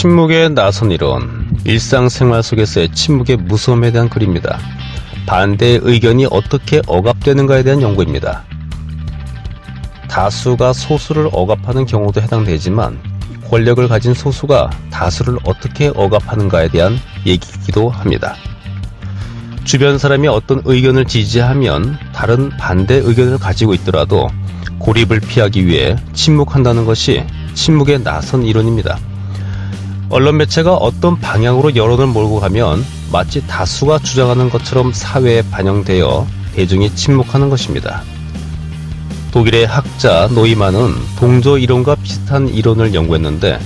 침묵의 나선 이론, 일상생활 속에서의 침묵의 무서움에 대한 글입니다. 반대의 의견이 어떻게 억압되는가에 대한 연구입니다. 다수가 소수를 억압하는 경우도 해당되지만 권력을 가진 소수가 다수를 어떻게 억압하는가에 대한 얘기이기도 합니다. 주변 사람이 어떤 의견을 지지하면 다른 반대 의견을 가지고 있더라도 고립을 피하기 위해 침묵한다는 것이 침묵의 나선 이론입니다. 언론 매체가 어떤 방향으로 여론을 몰고 가면 마치 다수가 주장하는 것처럼 사회에 반영되어 대중이 침묵하는 것입니다. 독일의 학자 노이만은 동조 이론과 비슷한 이론을 연구했는데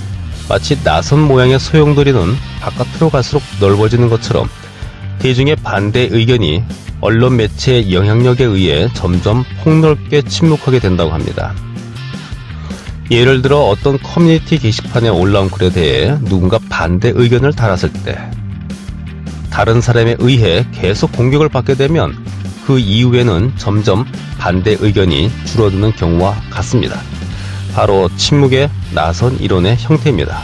마치 나선 모양의 소용돌이는 바깥으로 갈수록 넓어지는 것처럼 대중의 반대 의견이 언론 매체의 영향력에 의해 점점 폭넓게 침묵하게 된다고 합니다. 예를 들어 어떤 커뮤니티 게시판에 올라온 글에 대해 누군가 반대 의견을 달았을 때 다른 사람에 의해 계속 공격을 받게 되면 그 이후에는 점점 반대 의견이 줄어드는 경우와 같습니다. 바로 침묵의 나선 이론의 형태입니다.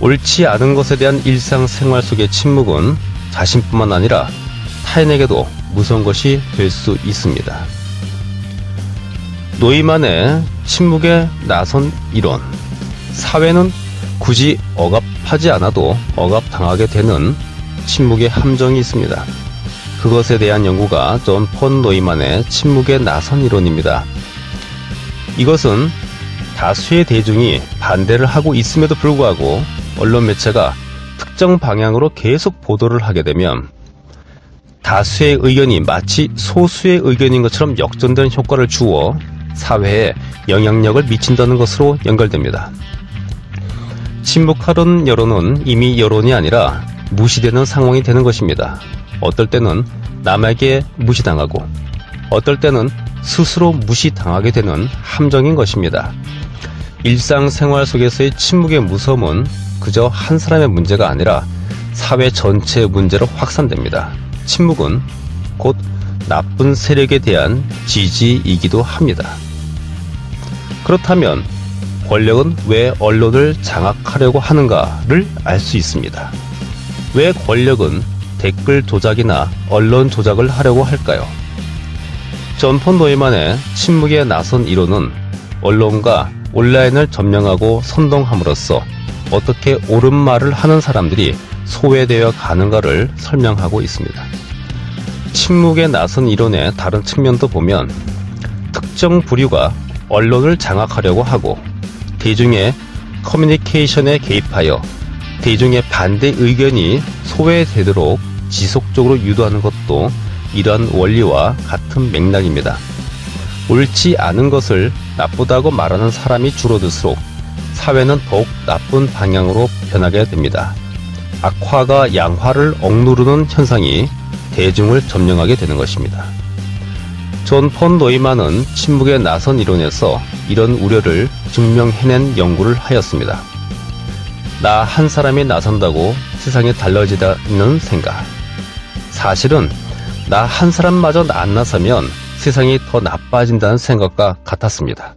옳지 않은 것에 대한 일상생활 속의 침묵은 자신뿐만 아니라 타인에게도 무서운 것이 될 수 있습니다. 노이만의 침묵에 나선 이론. 사회는 굳이 억압하지 않아도 억압당하게 되는 침묵의 함정이 있습니다. 그것에 대한 연구가 존 폰 노이만의 침묵에 나선 이론입니다. 이것은 다수의 대중이 반대를 하고 있음에도 불구하고 언론 매체가 특정 방향으로 계속 보도를 하게 되면 다수의 의견이 마치 소수의 의견인 것처럼 역전되는 효과를 주어 사회에 영향력을 미친다는 것으로 연결됩니다. 침묵하는 여론은 이미 여론이 아니라 무시되는 상황이 되는 것입니다. 어떨 때는 남에게 무시당하고 어떨 때는 스스로 무시당하게 되는 함정인 것입니다. 일상생활 속에서의 침묵의 무서움은 그저 한 사람의 문제가 아니라 사회 전체의 문제로 확산됩니다. 침묵은 곧 나쁜 세력에 대한 지지이기도 합니다. 그렇다면 권력은 왜 언론을 장악하려고 하는가를 알 수 있습니다. 왜 권력은 댓글 조작이나 언론 조작을 하려고 할까요? 전폰 노이만의 침묵에 나선 이론은 언론과 온라인을 점령하고 선동함으로써 어떻게 옳은 말을 하는 사람들이 소외되어 가는가를 설명하고 있습니다. 침묵에 나선 이론의 다른 측면도 보면 특정 부류가 언론을 장악하려고 하고 대중의 커뮤니케이션에 개입하여 대중의 반대 의견이 소외되도록 지속적으로 유도하는 것도 이러한 원리와 같은 맥락입니다. 옳지 않은 것을 나쁘다고 말하는 사람이 줄어들수록 사회는 더욱 나쁜 방향으로 변하게 됩니다. 악화가 양화를 억누르는 현상이 대중을 점령하게 되는 것입니다. 존 폰 노이만은 침묵의 나선 이론에서 이런 우려를 증명해낸 연구를 하였습니다. 나 한 사람이 나선다고 세상이 달라지다는 생각. 사실은 나 한 사람마저 안 나서면 세상이 더 나빠진다는 생각과 같았습니다.